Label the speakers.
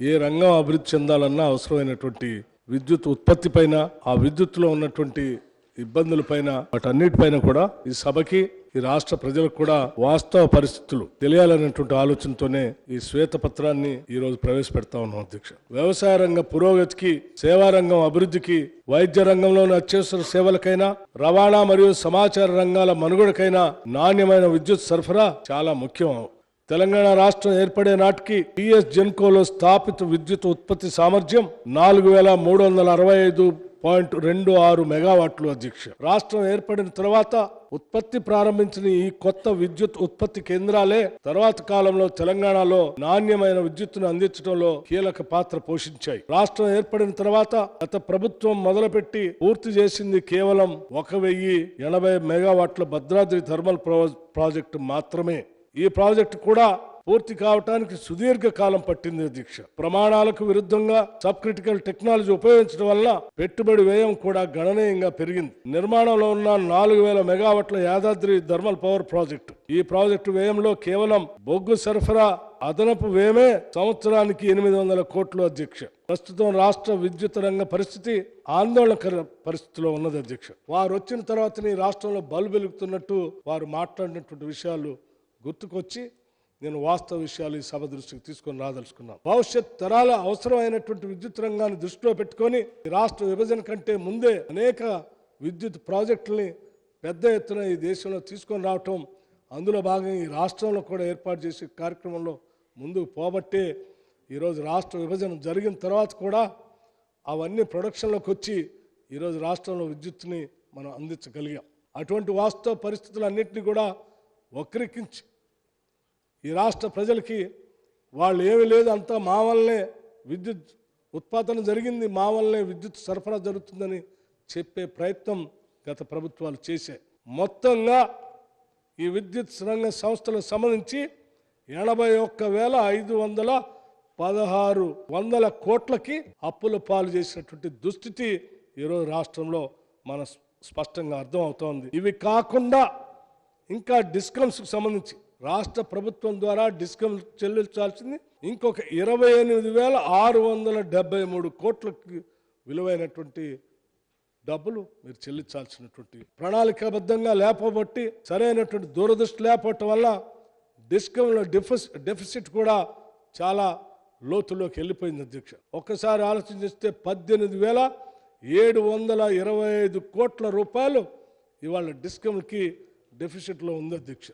Speaker 1: ఏ రంగం అభివృద్ధి చెందాలన్నా అవసరమైనటువంటి విద్యుత్ ఉత్పత్తి పైన ఆ విద్యుత్తులో ఉన్నటువంటి ఇబ్బందుల పైన వాటన్నిటిపైన కూడా ఈ సభకి ఈ రాష్ట్ర ప్రజలకు కూడా వాస్తవ పరిస్థితులు తెలియాలనేటువంటి ఆలోచనతోనే ఈ శ్వేత పత్రాన్ని ఈ రోజు ప్రవేశపెడతా ఉన్నాం అధ్యక్ష. వ్యవసాయ రంగ పురోగతికి సేవా రంగం అభివృద్ధికి వైద్య రంగంలోని అత్యవసర సేవలకైనా రవాణా మరియు సమాచార రంగాల మనుగడకైనా నాణ్యమైన విద్యుత్ సరఫరా చాలా ముఖ్యం. తెలంగాణ రాష్ట్రం ఏర్పడే నాటికి టిఎస్ జెన్కోలో స్థాపిత విద్యుత్ ఉత్పత్తి సామర్థ్యం నాలుగు వేల మూడు వందల అరవై ఐదు పాయింట్ రెండు ఆరు మెగావాట్లు అధ్యక్ష. రాష్ట్రం ఏర్పడిన తర్వాత ఉత్పత్తి ప్రారంభించిన ఈ కొత్త విద్యుత్ ఉత్పత్తి కేంద్రాలే తర్వాత కాలంలో తెలంగాణలో నాణ్యమైన విద్యుత్తును అందించడంలో కీలక పాత్ర పోషించాయి. రాష్ట్రం ఏర్పడిన తర్వాత గత ప్రభుత్వం మొదలుపెట్టి పూర్తి చేసింది కేవలం ఒక వెయ్యి ఎనభై మెగావాట్ల భద్రాద్రి థర్మల్ ప్రాజెక్టు మాత్రమే. ఈ ప్రాజెక్టు కూడా పూర్తి కావటానికి సుదీర్ఘ కాలం పట్టింది దీక్ష. ప్రమాణాలకు విరుద్ధంగా సబ్ క్రిటికల్ టెక్నాలజీ ఉపయోగించడం వల్ల పెట్టుబడి వ్యయం కూడా గణనీయంగా పెరిగింది. నిర్మాణంలో ఉన్న నాలుగు వేల మెగావాట్ల యాదాద్రి థర్మల్ పవర్ ప్రాజెక్టు. ఈ ప్రాజెక్టు వ్యయంలో కేవలం బొగ్గు సరఫరా అదనపు వ్యయమే సంవత్సరానికి ఎనిమిది వందల కోట్లు అధ్యక్ష. ప్రస్తుతం రాష్ట్ర విద్యుత్ రంగ పరిస్థితి ఆందోళనకర పరిస్థితిలో ఉన్నది అధ్యక్ష. వారు వచ్చిన తర్వాత ఈ రాష్ట్రంలో బల్బు వెలుగుతున్నట్టు వారు మాట్లాడినటువంటి విషయాలు గుర్తుకొచ్చి నేను వాస్తవ విషయాలు ఈ సభ దృష్టికి తీసుకొని రాదలుచుకున్నాను. భవిష్యత్ తరాల అవసరమైనటువంటి విద్యుత్ రంగాన్ని దృష్టిలో పెట్టుకొని ఈ రాష్ట్ర విభజన కంటే ముందే అనేక విద్యుత్ ప్రాజెక్టుల్ని పెద్ద ఎత్తున ఈ దేశంలో తీసుకొని రావటం అందులో భాగంగా ఈ రాష్ట్రంలో కూడా ఏర్పాటు చేసే కార్యక్రమంలో ముందుకు పోబట్టే ఈరోజు రాష్ట్ర విభజన జరిగిన తర్వాత కూడా అవన్నీ ప్రొడక్షన్లోకి వచ్చి ఈరోజు రాష్ట్రంలో విద్యుత్ని మనం అందించగలిగాం. అటువంటి వాస్తవ పరిస్థితులన్నింటినీ కూడా వక్రీకించి ఈ రాష్ట్ర ప్రజలకి వాళ్ళు ఏమీ లేదు అంతా మా వల్లనే విద్యుత్ ఉత్పాదన జరిగింది మా వల్లనే విద్యుత్ సరఫరా జరుగుతుందని చెప్పే ప్రయత్నం గత ప్రభుత్వాలు చేశాయి. మొత్తంగా ఈ విద్యుత్ రంగ సంస్థలకు సంబంధించి ఎనభై ఒక్క వేల ఐదు వందల పదహారు వందల కోట్లకి అప్పుల పాలు చేసినటువంటి దుస్థితి ఈరోజు రాష్ట్రంలో మన స్పష్టంగా అర్థం అవుతోంది ఇవి కాకుండా ఇంకా డిస్కమ్స్కి సంబంధించి రాష్ట్ర ప్రభుత్వం ద్వారా డిస్కౌంట్ చెల్లించాల్సింది ఇంకొక ఇరవై ఎనిమిది వేల ఆరు వందల డెబ్బై మూడు కోట్లకి విలువైనటువంటి డబ్బులు మీరు చెల్లించాల్సినటువంటి ప్రణాళికాబద్ధంగా లేపబట్టి సరైనటువంటి దూరదృష్టి లేకపోవటం వల్ల డిస్కంలో డెఫిస్ డెఫిసిట్ కూడా చాలా లోతులోకి వెళ్ళిపోయింది అధ్యక్ష. ఒక్కసారి ఆలోచన చేస్తే పద్దెనిమిది వేల ఏడు వందల ఇరవై ఐదు కోట్ల రూపాయలు ఇవాళ డిస్కంకి డెఫిసిట్లో ఉంది అధ్యక్ష.